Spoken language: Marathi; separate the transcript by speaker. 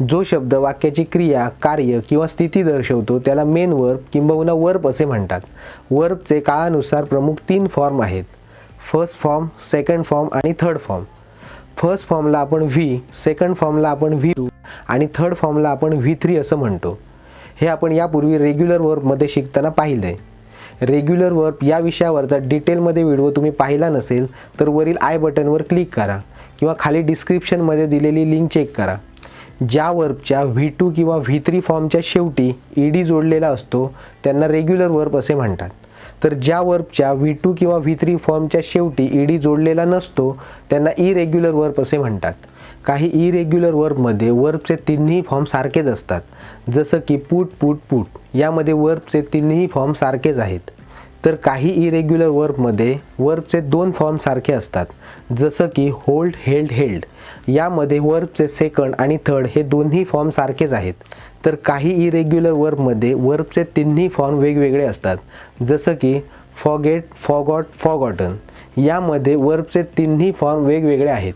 Speaker 1: जो शब्द वाक्याची क्रिया कार्य किंवा स्थिती दर्शवतो त्याला मेन वर्ब किंबहुना वर्ब असे म्हणतात. वर्बचे काळानुसार प्रमुख तीन फॉर्म आहेत. फर्स्ट फॉर्म सेकंड फॉर्म आणि थर्ड फॉर्म फर्स्ट फॉर्मला आपण व्ही सेकंड फॉर्मला आपण व्ही टू आणि थर्ड फॉर्मला आपण व्ही थ्री असं म्हणतो. हे आपण यापूर्वी रेग्युलर वर्बमध्ये शिकताना पाहिलं आहे रेग्युलर वर्ब या विषयावरचा डिटेलमध्ये व्हिडिओ तुम्ही पाहिला नसेल तर वरील आय बटनवर क्लिक करा किंवा खाली डिस्क्रिप्शनमध्ये दिलेली लिंक चेक करा. ज्या वर्बच्या व्ही टू किंवा व्ही थ्री फॉर्मच्या शेवटी ई डी जोडलेला असतो त्यांना रेग्युलर वर्ब असे म्हणतात. तर ज्या वर्बच्या व्ही टू किंवा व्ही थ्री फॉर्मच्या शेवटी ई डी जोडलेला नसतो त्यांना e इरेग्युलर वर्ब असे म्हणतात. काही इरेग्युलर वर्बमध्ये वर्बचे तिन्ही फॉर्म सारखेच असतात. जसं की पुट पुट पुट यामध्ये वर्बचे तिन्ही फॉर्म सारखेच आहेत. तर काही इरेग्युलर वर्बमध्ये वर्बचे दोन फॉर्म सारखे असतात. जसं की होल्ड हेल्ड हेल्ड यामध्ये वर्बचे सेकंड आणि थर्ड हे दोन्ही फॉर्म सारखेच आहेत. तर काही इरेग्युलर वर्बमध्ये वर्बचे तिन्ही फॉर्म वेगवेगळे असतात. जसं की फॉगेट फॉगॉट फॉगॉटन यामध्ये वर्बचे तिन्ही फॉर्म वेगवेगळे आहेत.